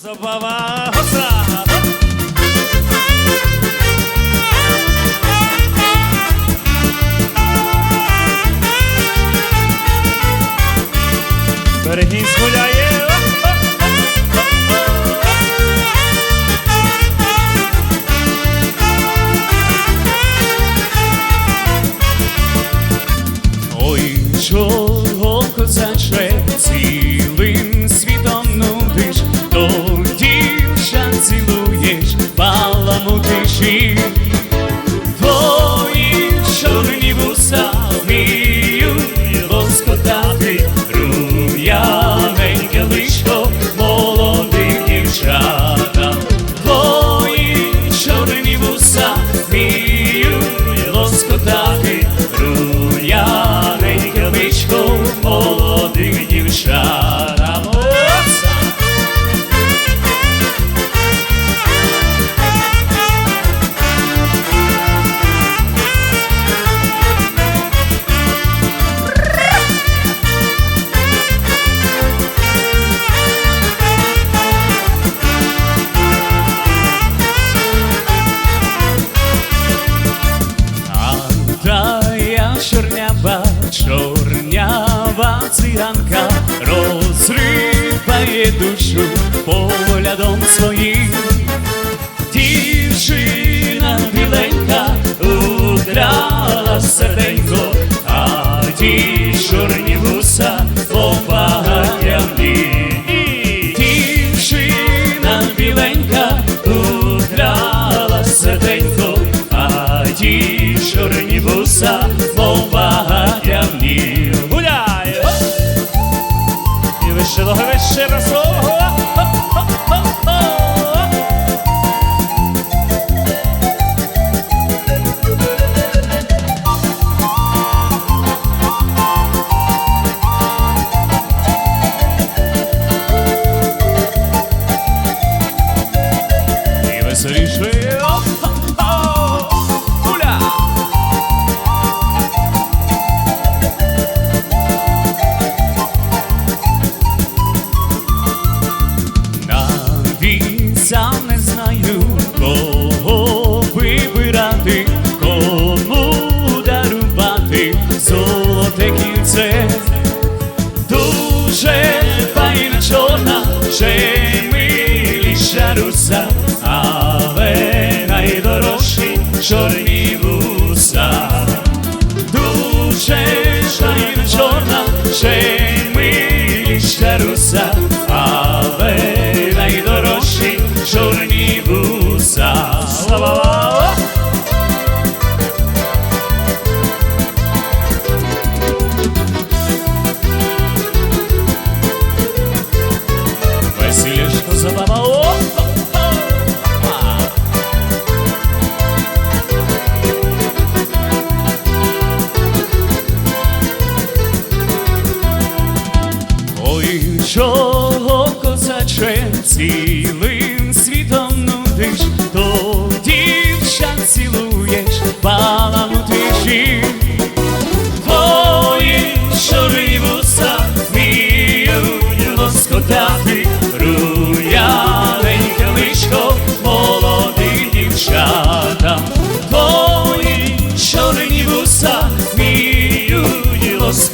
So, Baba, Твої чорні вуса чорнява циганка розриває душу поглядом своїм. Дівчина біленька удрала серденько, а ті чорні вуса попагані. Дівчина біленька удрала серденько, а ті чорні вуса попагані. hace razón. Czemi liszarusa, ale najdoroższy czorni busa. Dusze szalin czorna, czemi чого козаче цілим світом нудиш, то дівчат цілуєш, баламутиш і Твої шори вуса вміють лоскотати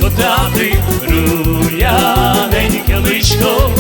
вміють лоскотати Руяненьке личко